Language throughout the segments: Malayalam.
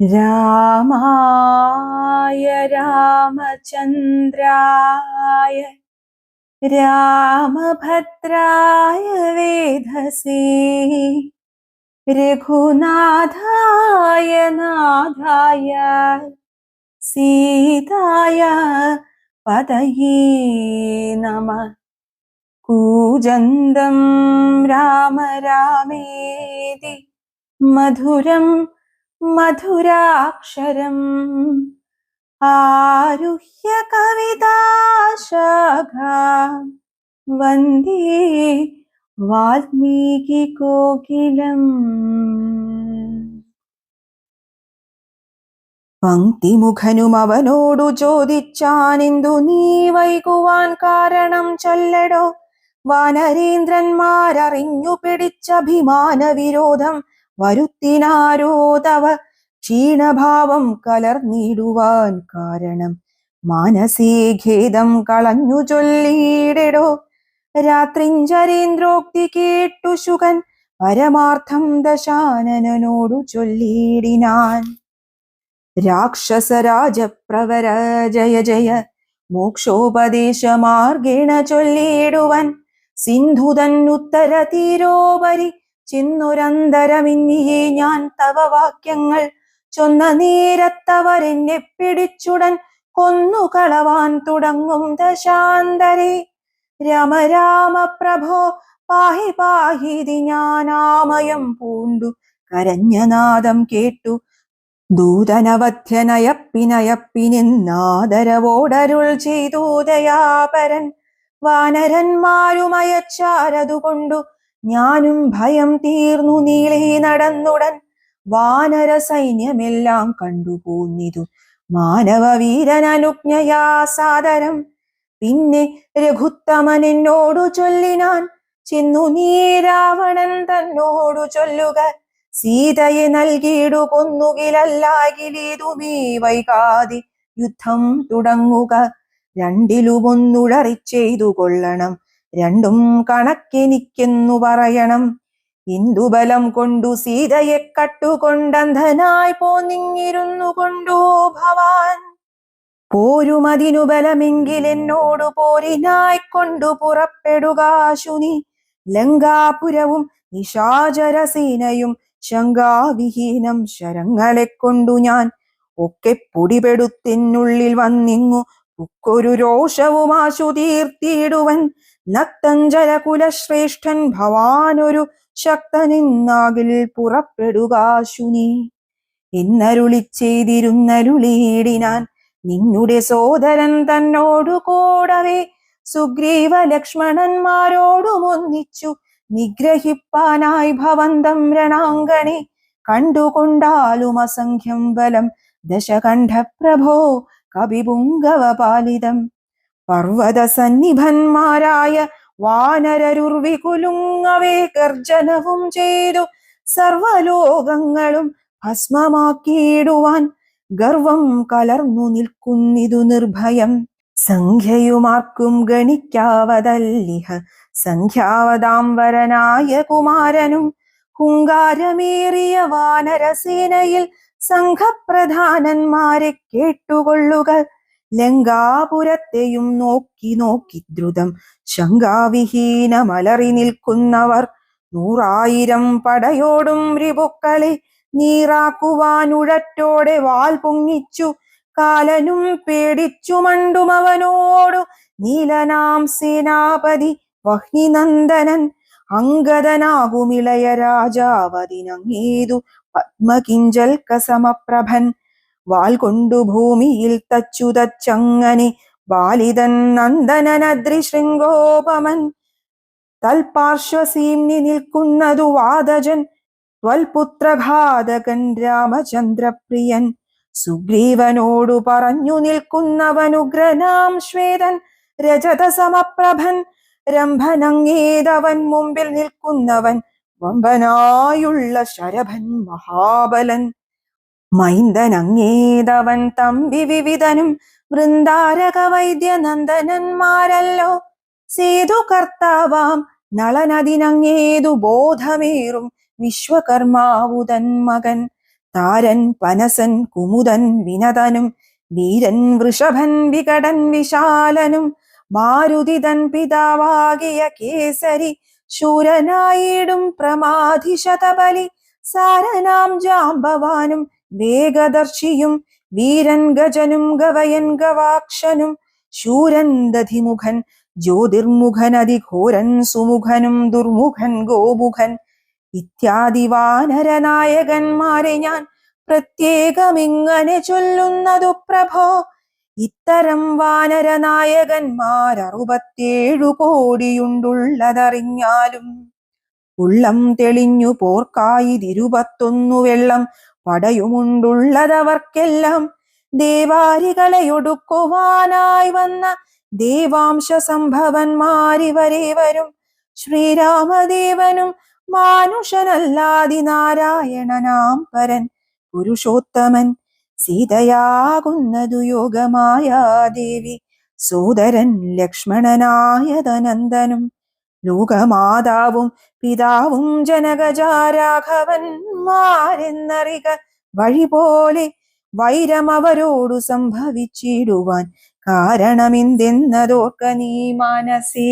രാമായ രാമചന്ദ്രായ രാമഭദ്രായ വേധസേ രഘുനാഥായ നാഥായ സീതായ പതയേ നമ കൂജന്തം രാമ രാമേതി മധുരം മധുരാക്ഷരം. ആരുഹ്യ കവിതാശാഖ വന്ദേ വാൽമീകി കോകിലം. പങ്ക്തിമുഖനും അവനോടു ഇന്ദു നീ വൈകുവാൻ കാരണം ചൊല്ലടോ. വാനരേന്ദ്രന്മാരറിഞ്ഞു പിടിച്ചഭിമാന വിരോധം വരുത്തിനാരോ തവ ക്ഷീണഭാവം കലർന്നിടുവാൻ കാരണം. മാനസേ ഖേദം കളഞ്ഞു ചൊല്ലിയിടോ രാത്രിഞ്ചരേന്ദ്രോക്തി കേട്ടു ശുകൻ പരമാർത്ഥം ദശാനനോടു ചൊല്ലിയിടിനാൻ. രാക്ഷസരാജപ്രവര ജയ ജയ മോക്ഷോപദേശമാർഗേണ ചൊല്ലിയിടുവൻ. സിന്ധുതൻ ഉത്തര തീരോപരി ചെന്നൊരന്തരമിന്നിയെ ഞാൻ തവ വാക്യങ്ങൾ ചൊന്ന നേരത്തവരെന്നെ പിടിച്ചുടൻ കൊന്നു കളവാൻ തുടങ്ങും ദശാന്തരെ. രമ രാമ പ്രഭോ പാഹി പാഹിതി ഞാനാമയം പൂണ്ടു. കരഞ്ഞനാദം കേട്ടു. ദൂതനവധ്യനയപ്പിനയപ്പിനിന്നാദരവോടരുൾ ചെയ്തു ദയാപരൻ. വാനരന്മാരുമയച്ചാരതുകൊണ്ടു ഞാനും ഭയം തീർന്നു നീളേ നടന്നുടൻ. വാനര സൈന്യമെല്ലാം കണ്ടുപോന്നിതു. മാനവ വീരനനുജ്ഞയാ സാദരം പിന്നെ രഘുത്തമൻ എന്നോടു ചൊല്ലിനാൻ. ചെന്നു നീ രാവണൻ തന്നോടു ചൊല്ലുക. സീതയെ നൽകിയിടു കൊന്നുകിലല്ലാകിലേതുമേ വൈകാതെ യുദ്ധം തുടങ്ങുക. രണ്ടിലുമൊന്നുഴറിച്ചെയ്തു കൊള്ളണം രണ്ടും കണക്കെനിക്കെന്നു പറയണം. ഇന്ദുബലം കൊണ്ടു സീതയെ കട്ടുകൊണ്ടന്ധനായി പോന്നിങ്ങിരുന്നു കൊണ്ടു ഭവാൻ. പോരുമതിനു ബലമെങ്കിൽ എന്നോടു പോരിനായി കൊണ്ടു പുറപ്പെടുക ശുനി. ലങ്കാപുരവും നിശാചരസേനയും ശങ്കാവിഹീനം ശരങ്ങളെ കൊണ്ടു ഞാൻ. ഒക്കെ പൊടിപെടുത്തിനുള്ളിൽ വന്നിങ്ങു ഉക്കൊരു രോഷവും ആശു തീർത്തിയിടുവൻ നക്തഞ്ചര കുലശ്രേഷ്ഠൻ ഭവാനൊരു ശക്തനിന്നാകിൽ പുറപ്പെടുക ശുനി. എന്നരുളി ചെയ്തിരുന്നരുളിയിടിനാൻ നിന്നുടെ സോദരൻ തന്നോടു കൂടവേ സുഗ്രീവ ലക്ഷ്മണന്മാരോടുമൊന്നിച്ചു നിഗ്രഹിപ്പാനായി ഭവന്തം രണാങ്കണെ. കണ്ടുകൊണ്ടാലും അസംഖ്യം ബലം ദശകണ്ഠ പ്രഭോ കവിപുങ്കവപാലിതം. പർവതസന്നിഭന്മാരായ വാനരരുർവികുലുങ്ങവേ ഗർജനവും ചെയ്തു സർവലോകങ്ങളും ഭസ്മമാക്കിയിടുവാൻ ഗർവം കലർന്നു നിൽക്കുന്നിതു നിർഭയം. സംഖ്യയുമാർക്കും ഗണിക്കാവതല്ലിഹ. സംഖ്യാവതാംബരനായ കുമാരനും ഹുങ്കാരമേറിയ വാനരസേനയിൽ സംഘപ്രധാനന്മാരെ കേട്ടുകൊള്ളുക. ലങ്കാപുരത്തെയും നോക്കി നോക്കി ദ്രുതം ശങ്കാവിഹീനമലറി നിൽക്കുന്നവർ. നൂറായിരം പടയോടും റിപുക്കളെ നീറാക്കുവാനുഴറ്റോടെ വാൽ പൊങ്ങിച്ചു. കാലനും പേടിച്ചു മണ്ടുമവനോടു നീലനാം സേനാപതി വഹ്നിനന്ദനൻ. അങ്കദനാകുമിളയ രാജാവതിനങ്ങേതു പത്മകിഞ്ചൽക്ക കസമപ്രഭൻ വാൽ കൊണ്ടു ഭൂമിയിൽ തച്ചു തച്ചങ്ങനെ ബാലിതൻ നന്ദനനദ്രി ശൃംഗോപമൻ തൽപാർശ്വസീംനി നിൽക്കുന്നതു വാദജൻ ത്വൽപുത്രഘാതകൻ രാമചന്ദ്രപ്രിയൻ സുഗ്രീവനോടു പറഞ്ഞു നിൽക്കുന്നവനുഗ്രനാം ശ്വേതൻ രജതസമപ്രഭൻ രംഭനങ്ങേതവൻ മുമ്പിൽ നിൽക്കുന്നവൻ വമ്പനായുള്ള ശരഭൻ മഹാബലൻ. മൈന്ദനങ്ങേതവൻ തമ്പി വിവിധനും വൃന്ദാരക വൈദ്യനന്ദനന്മാരല്ലോ സേതു കർത്താവാം നളനദിനങ്ങേതു ബോധമേറും വിശ്വകർമാവുതൻ മകൻ. താരൻ പനസൻ കുമുദൻ വിനതനും വീരൻ വൃഷഭൻ വികടൻ വിശാലനും. മാരുതിതൻ പിതാവാകിയ കേസരി ശൂരനായിടും പ്രമാധിശതബലി സാരനാം ജാമ്പവാനും വേഗദർശിയും വീരൻ ഗജനും ഗവയൻ ഗവാക്ഷനും ശൂരൻ ദധിമുഖൻ ജ്യോതിർമുഖൻ അതിഘോരൻ സുമുഖനും ദുർമുഖൻ ഗോമുഖൻ ഇത്യാദി വാനരനായകന്മാരെ ഞാൻ പ്രത്യേകമിങ്ങനെ ചൊല്ലുന്നതു പ്രഭോ ഇത്തരം വാനരനായകന്മാർ അറുപത്തിയേഴു കോടിയുണ്ടുള്ളതറിഞ്ഞാലും ഉള്ളം തെളിഞ്ഞു പോർക്കായി പോർക്കായിതിരുപത്തൊന്നു വെള്ളം പടയുമുണ്ടുള്ളതവർക്കെല്ലാം ദേവാരികളെയൊടുക്കുവാനായി വന്ന ദേവാംശ സംഭവന്മാരിവരെ വരും. ശ്രീരാമദേവനും മാനുഷനല്ലാതി നാരായണനാം പരൻ പുരുഷോത്തമൻ സീതയാകുന്നതു യോഗമായ ദേവി സോദരൻ ലക്ഷ്മണനായതനന്ദനും ലോകമാതാവും പിതാവും ജനകജാരാഘവന്മാരെന്നറിക വഴി പോലെ വൈരമവരോടു സംഭവിച്ചിടുവാൻ കാരണമെന്തെന്നതോർക്ക നീ മനസ്സേ.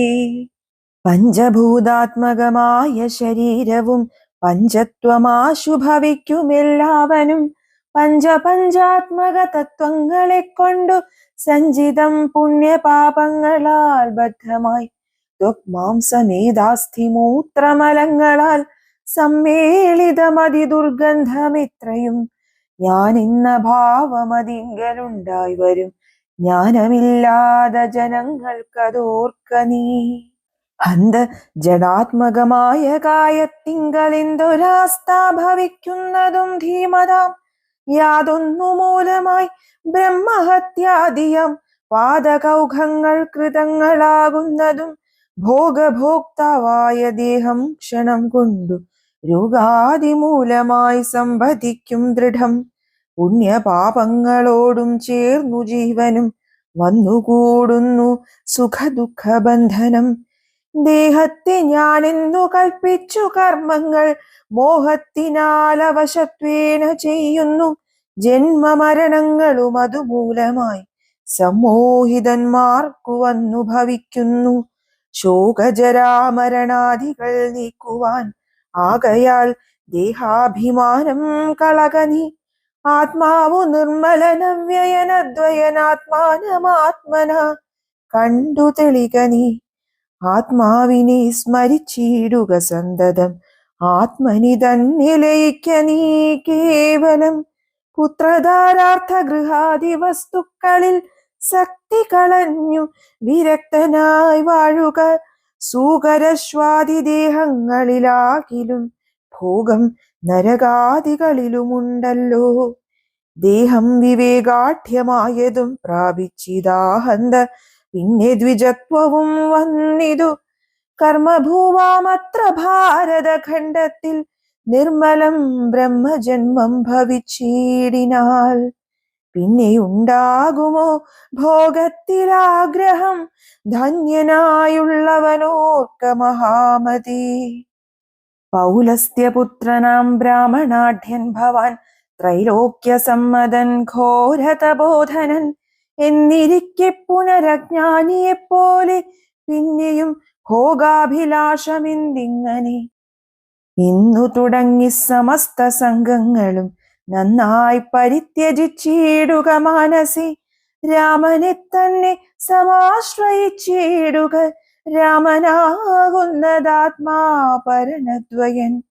പഞ്ചഭൂതാത്മകമായ ശരീരവും പഞ്ചത്വമാശു ഭവിക്കുമെല്ലാവനും പഞ്ചപഞ്ചാത്മക തത്വങ്ങളെ കൊണ്ടു സഞ്ചിതം പുണ്യപാപങ്ങളാൽ ബദ്ധമായി. മാംസമേതാസ്ഥിമൂത്രമലങ്ങളാൽ സമ്മേളിതമതി ദുർഗന്ധമിത്രയും ഞാൻ ഇന്ന ഭാവമതിങ്കലുണ്ടായി വരും. ജ്ഞാനമില്ലാതെ ജനങ്ങൾക്കതോർക്ക നീ. അന്ത ജഡാത്മകമായ കായത്തിങ്കലെന്തൊരാസ്ഥ ഭവിക്കുന്നതും ധീമതാം യാതൊന്നു മൂലമായി ബ്രഹ്മഹത്യാദിയം പാദകൗഘങ്ങൾ കൃതങ്ങളാകുന്നതും ഭോഗഭോക്താവായ ദേഹം ക്ഷണം കൊണ്ടു രോഗാദിമൂലമായി സംവദിക്കും ദൃഢം. പുണ്യപാപങ്ങളോടും ചേർന്നു ജീവനും വന്നുകൂടുന്നു സുഖദുഃഖ ബന്ധനം ദേഹത്തെ ഞാനെന്നു കൽപ്പിച്ചു കർമ്മങ്ങൾ. മോഹത്തിനാൽ അവശത്വേന ചെയ്യുന്നു. ജന്മമരണങ്ങളും അതുമൂലമായി സമ്മോഹിതന്മാർക്കു വന്നു ഭവിക്കുന്നു. ശോകജരാമരണാദികൾ നീക്കുവാൻ ആകയാൽ ദേഹാഭിമാനം കളകനി ആത്മാവു നിർമ്മലനവ്യയനദ്വയനാത്മാനമാത്മന കണ്ടു തെളികനി ആത്മാവിനെ സ്മരിച്ചിടുക സന്തതം. ആത്മനി തന്നെ നീ കേവലം. പുത്രധാരാർത്ഥ ഗൃഹാദി വസ്തുക്കളിൽ ശക്തി കളഞ്ഞു. വിരക്തനായി വാഴുക. സൂകരശ്വാദി ദേഹങ്ങളിലാകിലും ഭോഗം നരകാദികളിലുമുണ്ടല്ലോ. ദേഹം വിവേകാഠ്യമായതും പ്രാപിച്ചിതാഹന്ത പിന്നെ ദ്വിജത്വവും വന്നിതു. കർമ്മഭൂവാമത്ര ഭാരതഖണ്ഡത്തിൽ നിർമ്മലം ബ്രഹ്മജന്മം ഭവിച്ചിടിനാൽ. പിന്നെയുണ്ടാകുമോ ഭോഗത്തിലാഗ്രഹം ധന്യനായുള്ളവനോർക്ക മഹാമതി. പൗലസ്ത്യപുത്രനാം ബ്രാഹ്മണാഢ്യൻ ഭവാൻ ത്രൈലോക്യസമ്മതൻ ഘോരതബോധനൻ എന്നിരിക്കെ പുനരജ്ഞാനിയെപ്പോലെ പിന്നെയും ഭോഗാഭിലാഷമെന്തിങ്ങനെ ഇന്നു തുടങ്ങി സമസ്ത സംഘങ്ങളും നന്നായി പരിത്യജിച്ചിടുക മാനസി. രാമനെ തന്നെ സമാശ്രയിച്ചിടുക. രാമനാകുന്നതാത്മാ പരനദ്വയൻ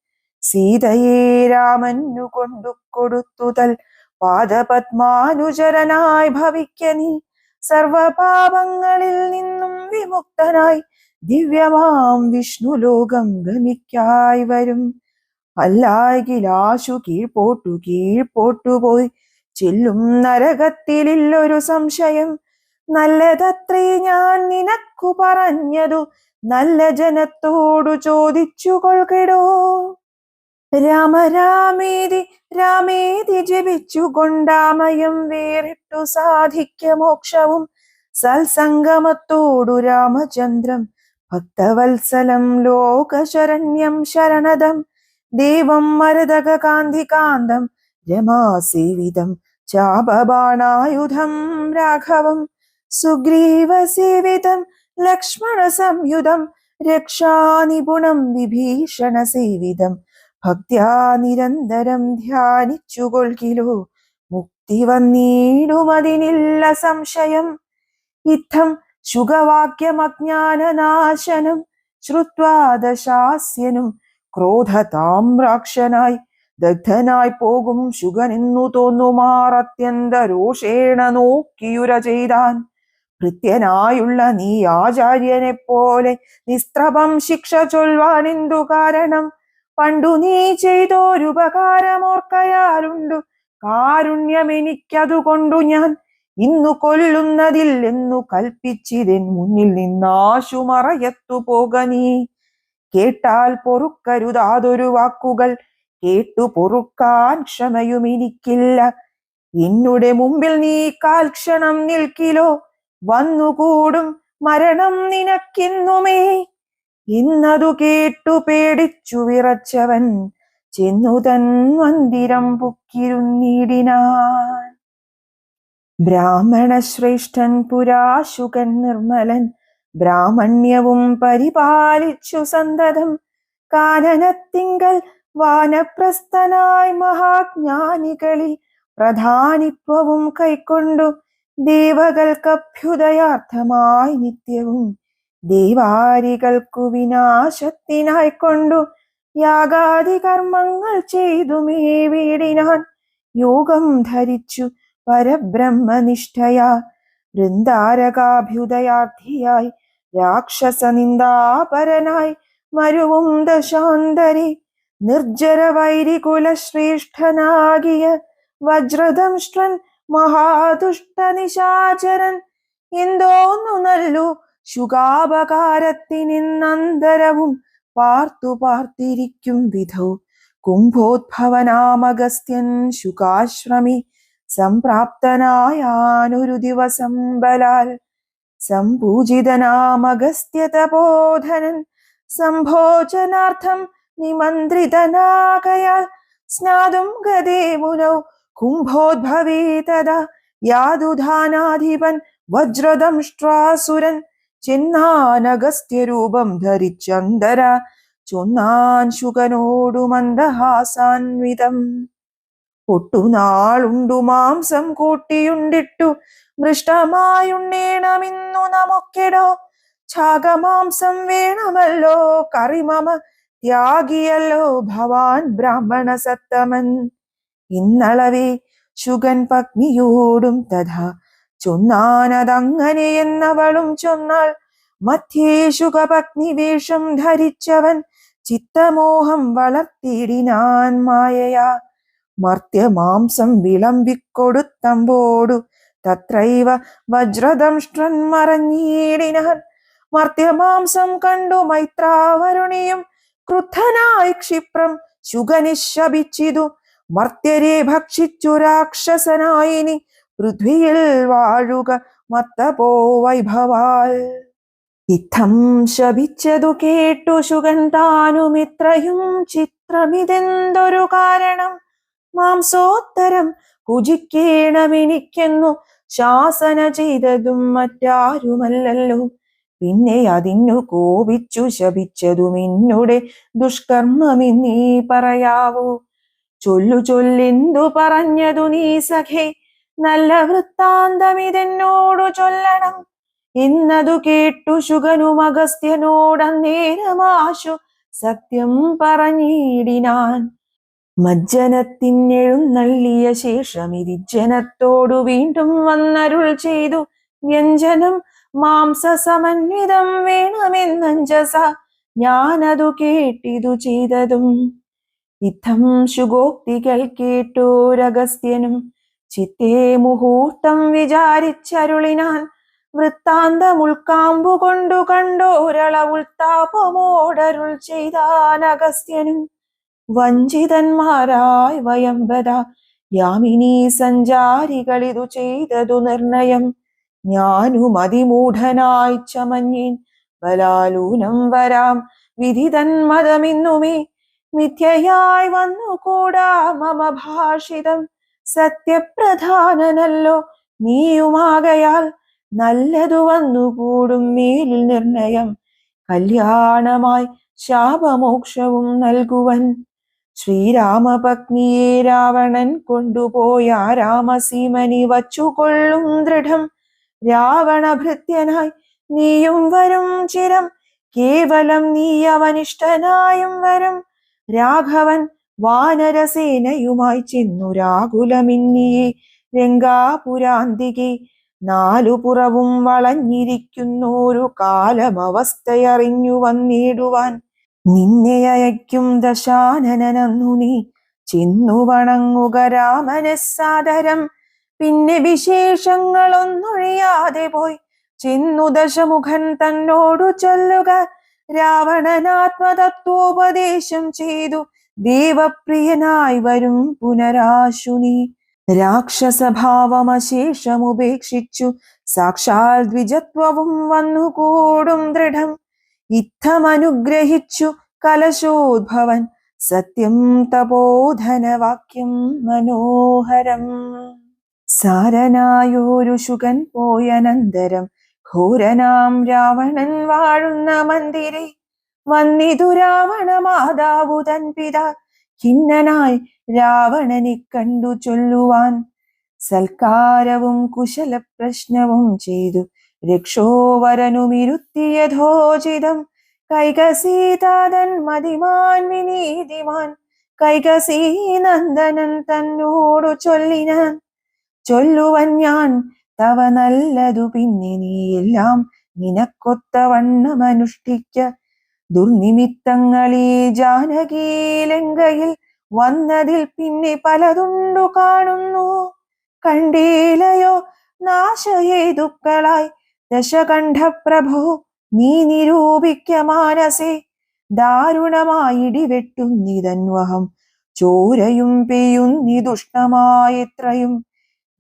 സീതയെ രാമനു കൊണ്ടു കൊടുത്തുതൽ. പാദപത്മാനുചരനായി ഭവിക്ക നീ. സർവപാപങ്ങളിൽ നിന്നും വിമുക്തനായി ദിവ്യമാം വിഷ്ണു ലോകം ഗമിക്കായി വരും. അല്ലാകിലാശു കീഴ്പോട്ടു കീഴ്പോട്ടു പോയി. ചെല്ലും നരകത്തിലില്ലൊരു സംശയം. നല്ലതത്രേ ഞാൻ നിനക്കു പറഞ്ഞതു. നല്ല ജനത്തോടു ചോദിച്ചു കൊൾകിടോ രാമരാമേതി രാമേതി രാമേതി ജപിച്ചു കൊണ്ടാമയം വേറിട്ടു സാധിക്ക മോക്ഷവും. സൽസംഗമത്തോടു രാമചന്ദ്രം ഭക്തവത്സലം ലോകശരണ്യം ശരണദം ദേവം മരതക കാന്തി കാന്തം രമാസേവിതം ചാപബാണായുധം രാഘവം. സുഗ്രീവസേവിതം ലക്ഷ്മണ സംയുധം രക്ഷാനിപുണം വിഭീഷണസേവിതം ഭക്ത്യാ നിരന്തരം ധ്യാനിച്ചുകൊൾകിലോ മുക്തി വന്നീടുമതിനില്ല സംശയം. ഇത്തം ശുഗവാക്യമജ്ഞാനനാശനം ശ്രുത്വാദശാസ്യനും ക്രോധതാമ്രാക്ഷനായി ദഗ്ധനായി പോകും ശുഗനെന്നു തോന്നുമാർ അത്യന്ത രോഷേണ നോക്കിയുര ചെയ്താൻ. കൃത്യനായുള്ള നീ ആചാര്യനെ പോലെ നിസ്ത്രപം ശിക്ഷ ചൊൽവാൻ എന്തു കാരണം? പണ്ടു നീ ചെയ്തോരുപകാരമോർക്കയാലുണ്ടു കാരുണ്യമെനിക്കതുകൊണ്ടു ഞാൻ ഇന്നു കൊല്ലുന്നതിൽ എന്നു കൽപ്പിച്ചിതെൻ മുന്നിൽ നിന്നാശു മറയത്തു പോക നീ. കേട്ടാൽ പൊറുക്കരുതാതൊരു വാക്കുകൾ കേട്ടു പൊറുക്കാൻ ക്ഷമയും എനിക്കില്ല എന്നുടെ മുമ്പിൽ നീ കാൽക്ഷണം നിൽക്കിലോ? വന്നുകൂടും മരണം നിനക്കിന്നുമേ. ഇന്നതു കേട്ടു പേടിച്ചു വിറച്ചവൻ ചെന്നു തൻ മന്ദിരം പുക്കിരുന്നിടിനാൻ. ബ്രാഹ്മണ ശ്രേഷ്ഠൻ പുരാശുകൻ നിർമ്മലൻ ബ്രാഹ്മണ്യവും പരിപാലിച്ചു സന്തതം. കാനനത്തിങ്കൽ വാനപ്രസ്ഥനായി മഹാജ്ഞാനികളിൽ പ്രധാനിത്വവും കൈക്കൊണ്ടു ദേവകൾക്കഭ്യുദയാർത്ഥമായി നിത്യവും ദേവാരികൾക്കു വിനാശത്തിനായിക്കൊണ്ടു യാഗാദി കർമ്മങ്ങൾ ചെയ്തു മേ വീടിനാൻ യോഗം ധരിച്ചു പരബ്രഹ്മനിഷ്ഠയാ. വൃന്ദാരകാഭ്യുദയാർത്ഥിയായി രാക്ഷസനിന്ദാപരനായി മരുവും ദശാന്തരി. നിർജര വൈരികുലശ്രേഷ്ഠനാകിയ വജ്രദംഷ്ട്രൻ മഹാദുഷ്ടനിശാചരൻ. എന്തോന്നു നല്ലു ശുകാപകാരത്തിനിന്നന്തരവും പാർത്തു പാർത്തിരിക്കും വിധൗ. കുംഭോദ്ഭവനാമഗസ്ത്യൻ ശുകാശ്രമി സംപ്രാപ്തനായാനൊരു ദിവസം ബലാൽ. സംപൂജിതനാമഗസ്ത്യതബോധനൻ സംഭോജനാർത്ഥം നിമന്ത്രിതനാകയാൽ സ്നാതും ഗതേ മുനൗ. കുംഭോദ്ഭവേ തഥാ യാതുധാനാധിപൻ വജ്രദംഷ്ട്രാസുരൻ ചെന്നാനഗസ്ത്യരൂപം ധരിച്ചന്തര. ചൊന്നാൻ ശുകനോടു മന്ദഹാസാൻവിതം ഒട്ടുനാളുണ്ടു മാംസം കൂട്ടിയുണ്ടിട്ടു. മൃഷ്ടമായുണ്ണേണമിന്നു നമുക്കിടോ. ഛാഗമാംസം വേണമല്ലോ. കറിമമ ത്യാഗിയല്ലോ ഭവാൻ ബ്രാഹ്മണ സത്തമൻ ഇന്നളവേ ശുഗൻ പത്നിയോടും തഥാ ചൊന്നാനതങ്ങനെ എന്നവളും ചൊന്നാൾ. മധ്യേ ശുഗപത്നി വേഷം ധരിച്ചവൻ ചിത്തമോഹം വളർത്തിയിടിനാൻ മായയാ. മർത്യമാംസം വിളമ്പിക്കൊടുത്തമ്പോടു തത്രൈവ വജ്രദംഷ്ട്രൻ മറഞ്ഞീടിനാൻ മർത്യമാംസം കണ്ടു മൈത്രാവരുണിയും ക്രുദ്ധനായി ക്ഷിപ്രം ശുഗനിശപിച്ചിതു. മർത്യരെ ഭക്ഷിച്ചു രാക്ഷസനായിനി പൃഥ്വിയിൽ വാഴുക മത്തപോ വൈഭവാൽ. ഇത്തം ശപിച്ചതു കേട്ടു ശുഗൻ താനും ഇത്രയും ചിത്രമിതെന്തൊരു കാരണം? മാംസോത്തരം കുജിക്കേണമെനിക്കെന്നു ശാസന ചെയ്തതും മറ്റാരുമല്ലല്ലോ. പിന്നെ അതിനു കോപിച്ചു ശപിച്ചതും എന്നുടെ ദുഷ്കർമ്മമെന്നീ പറയാവൂ. ചൊല്ലു ചൊല്ലിന്തു പറഞ്ഞതു നീ സഖേ? നല്ല വൃത്താന്തമിതെന്നോടു ചൊല്ലണം. ഇന്നതു കേട്ടു ശുഗനും അഗസ്ത്യനോടന്നേരമാശു സത്യം പറഞ്ഞിടിനാൻ മജ്ജനത്തിനെഴുന്നള്ളിയ ശേഷം ഇതിജ്ജനത്തോടു വീണ്ടും വന്നരുൾ ചെയ്തു. വ്യഞ്ജനം മാംസസമന്വിതം വേണമെന്നഞ്ചസ. ഞാനതു കേട്ടിതു ചെയ്തതും. ഇത്തം ശുഗോക്തികൾ കേട്ടോരഗസ്ത്യനും ചിത്തേ മുഹൂർത്തം വിചാരിച്ചരുളിനാൻ വൃത്താന്തം ഉൾക്കാമ്പു കൊണ്ടു കണ്ടോരളവുൾത്താപമോടരുൾ ചെയ്താൻ അഗസ്ത്യനും വഞ്ചിതന്മാരായി വയംബദ യാമിനി സഞ്ചാരികളിതു ചെയ്തതു നിർണയം. ഞാനും അതിമൂഢനായി ചമഞ്ഞിൻ ബലാലൂനം വരാം. വിധിതൻ മതമിന്നുമേ മിഥ്യയായി വന്നുകൂടാ മമ ഭാഷിതം സത്യപ്രധാനനല്ലോ നീയുമാകയാൽ നല്ലതു വന്നുകൂടും മേലിൽ നിർണയം. കല്യാണമായി ശാപമോക്ഷവും നൽകുവൻ. ശ്രീരാമപത്നിയെ രാവണൻ കൊണ്ടുപോയ രാമസീമനി വച്ചുകൊള്ളും ദൃഢം. രാവണഭൃത്യനായി നീയും വരും ചിരം. കേവലം നീ അവനിഷ്ടനായും വരും. രാഘവൻ വാനരസേനയുമായി ചെന്നു രാകുലമിന്നിയെ രംഗാപുരാന്തികി. നാലു പുറവും വളഞ്ഞിരിക്കുന്നൊരു കാലമവസ്ഥയറിഞ്ഞു വന്നിടുവാൻ നിന്നെ അയക്കും ദശാനനു നീ. ചെന്നു വണങ്ങുക രാമനെ സാദരം പിന്നെ വിശേഷങ്ങളൊന്നൊഴിയാതെ പോയി. ചെന്നു ദശമുഖൻ തന്നോടു ചൊല്ലുക രാവണനാത്മതത്വോപദേശം ചെയ്തു. ദേവപ്രിയനായി വരും പുനരാശുനി. രാക്ഷസഭാവമശേഷമുപേക്ഷിച്ചു. സാക്ഷാൽ ദ്വിജത്വവും വന്നു കൂടും ദൃഢം. ഇത്തമനുഗ്രഹിച്ചു കലശോദ്ഭവൻ. സത്യം തപോധനവാക്യം മനോഹരം. സാരനായൊരു ശുഗൻ പോയനന്തരം. ഘോരനാം രാവണൻ വാഴുന്ന മന്ദിരെ. വന്നിതു രാവണ മാതാവു തൻ പിത. ഖിന്നനായി രാവണനെ കണ്ടു ചൊല്ലുവാൻ സൽക്കാരവും കുശല പ്രശ്നവും ചെയ്തു രക്ഷോവരനുമിരുത്തിയഥോചിതം കൈകസീതാതൻ മതിമാൻ വിനീതിമാൻ കൈകസീ നന്ദനൻ തന്നോടു ചൊല്ലിനാൻ. ചൊല്ലുവൻ ഞാൻ തവ നല്ലതു പിന്നെ നീയെല്ലാം നിനക്കൊത്ത വണ്ണമനുഷ്ഠിക്ക ദുർനിമിത്തങ്ങളീ ജാനകീ ലങ്കയിൽ വന്നതിൽ പിന്നെ പലതുണ്ടു കാണുന്നു. കണ്ടീലയോ നാശയേതുക്കളായി ദശകണ്ഠ പ്രഭു നീ നിരൂപിക്ക മാനസേ ദാരുണമായിടിവെട്ടുന്നിതന്വഹം ചോരയും പെയ്യുന്നിതുഷ്ടമായെത്രയും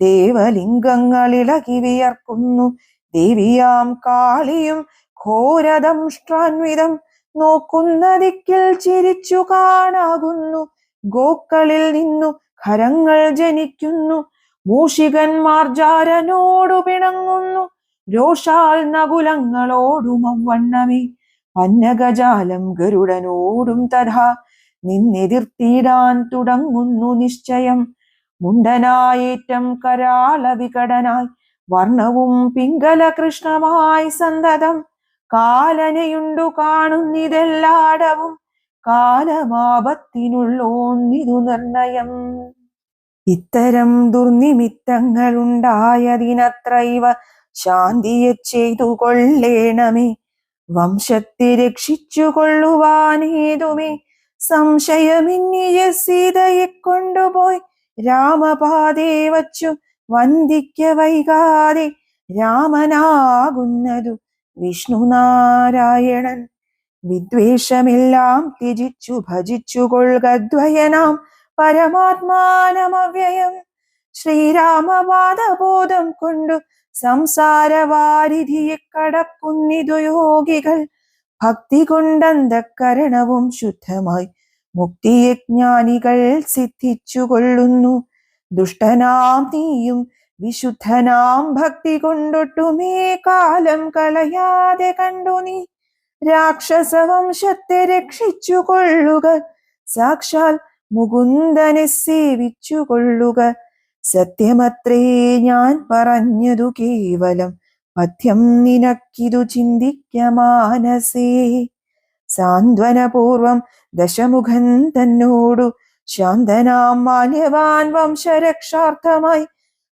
ദേവലിംഗങ്ങളിളകി വിയർക്കുന്നു ദേവിയാം കാളിയും ഘോരദംഷ്ട്രാൻവിധം നോക്കുന്ന ദിക്കിൽ ചിരിച്ചു കാണാകുന്നു. ഗോക്കളിൽ നിന്നു ഖരങ്ങൾ ജനിക്കുന്നു. മൂഷികന്മാർ ജാരനോടു പിണങ്ങുന്നു. രോഷാൽ നകുലങ്ങളോടും അവണ്ണമേ. പന്നകജാലം ഗരുഡനോടും തഥാ നിന്നെതിർത്തിടാൻ തുടങ്ങുന്നു നിശ്ചയം. മുണ്ടനായേറ്റം കരാള വികടനായി വർണവും പിങ്കല കൃഷ്ണമായി സന്തതം. കാലനയുണ്ടു കാണുന്നിതെല്ലാടവും കാലമാപത്തിനുള്ളോന്നിതു നിർണയം. ഇത്തരം ദുർനിമിത്തങ്ങൾ ഉണ്ടായതിനത്രൈവ ശാന്തിയെ ചെയ്തു കൊള്ളേണമേ വംശത്തെ രക്ഷിച്ചു കൊള്ളുവാനേതുമേ സംശയമിന്നിയ സീതയെ കൊണ്ടുപോയി രാമപാതേ വച്ചു വന്ദിക്ക വൈകാതെ രാമനാകുന്നതു വിഷ്ണുനാരായണൻ വിദ്വേഷമെല്ലാം ത്യജിച്ചു ഭജിച്ചു കൊള്ളുകദ്വയനാം പരമാത്മാനമവ്യയം. ശ്രീരാമപാദബോധം കൊണ്ടു സംസാരവാരിധിയെ കടക്കുന്നിതു യോഗികൾ. ഭക്തി കൊണ്ടന്തക്കരണവും ശുദ്ധമായി മുക്തിയജ്ഞാനികൾ സിദ്ധിച്ചു കൊള്ളുന്നു ദുഷ്ടനാം നീയും വിശുദ്ധനാം ഭക്തി കൊണ്ടൊട്ടുമേ കാലം കളയാതെ കണ്ടു നീ. രാക്ഷസവംശത്തെ രക്ഷിച്ചു കൊള്ളുക സാക്ഷാൽ മുകുന്ദനെ സേവിച്ചു കൊള്ളുക സത്യമത്രേ ഞാൻ പറഞ്ഞതു കേവലം. പഥ്യം നിനക്കിതു ചിന്തിക്ക മാനസേ. സാന്ത്വനപൂർവം ദശമുഖൻ തന്നോടു ശാന്തനാം മാന്യവാൻ വംശരക്ഷാർത്ഥമായി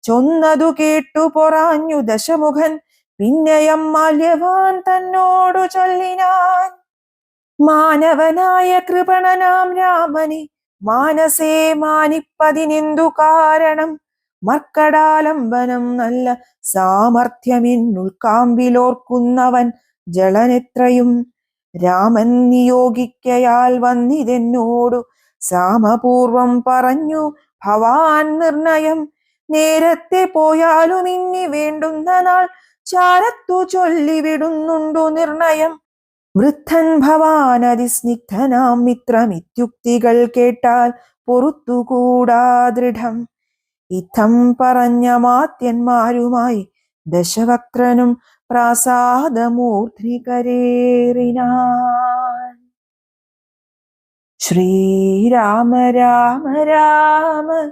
ചൊന്നതു കേട്ടു പൊറാഞ്ഞു ദശമുഖൻ പിന്നെയം മാല്യവാൻ തന്നോടു ചൊല്ലിനാൻ. മാനവനായ കൃപണനാം രാമനെ മാനസേ മാനിപ്പതിനെന്തു കാരണം? മർക്കടാലംബനം നല്ല സാമർഥ്യമെന്നുൾക്കാമ്പിലോർക്കുന്നവൻ ജളനെത്രയും? രാമൻ നിയോഗിക്കയാൽ വന്നിതെന്നോടു സാമപൂർവം പറഞ്ഞു ഭവാൻ നിർണയം. നേരത്തെ പോയാലും ഇനി വേണ്ടുന്ന നാൾ ചാരത്തു ചൊല്ലിവിടുന്നുണ്ടു നിർണയം. വൃദ്ധൻ ഭവാൻ അതിസ്നിഗ്ധനാം മിത്രമിത്യുക്തികൾ കേട്ടാൽ പൊറത്തുകൂടാ ദൃഢം. ഇത്തം പറഞ്ഞ മാത്യന്മാരുമായി ദശവക്രനും പ്രാസാദമൂർധ്നി കരേറിനാൻ ശ്രീരാമ രാമ രാമ